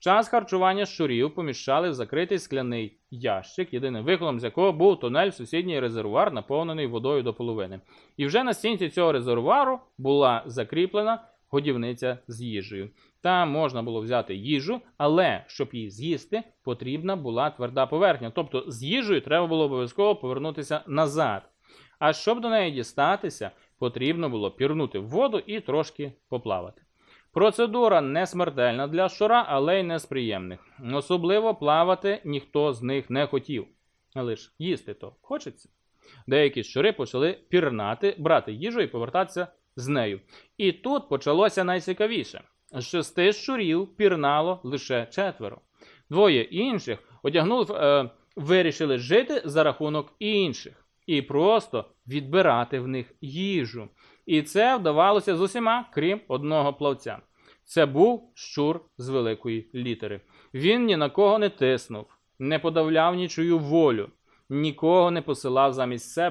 Час харчування щурів поміщали в закритий скляний ящик, єдиним виходом з якого був тунель в сусідній резервуар, наповнений водою до половини. І вже на стінці цього резервуару була закріплена годівниця з їжею. Там можна було взяти їжу, але щоб її з'їсти, потрібна була тверда поверхня. Тобто з їжею треба було обов'язково повернутися назад. А щоб до неї дістатися, потрібно було пірнути в воду і трошки поплавати. Процедура не смертельна для щура, але й не з приємних. Особливо плавати ніхто з них не хотів. Ж їсти то хочеться. Деякі щури почали пірнати, брати їжу і повертатися з нею. І тут почалося найцікавіше: з шести щурів пірнало лише четверо. Двоє інших одягнули, е, вирішили жити за рахунок інших і просто відбирати в них їжу. І це вдавалося з усіма, крім одного плавця. Це був щур з великої літери. Він ні на кого не тиснув, не подавляв нічию волю, нікого не посилав замість себе.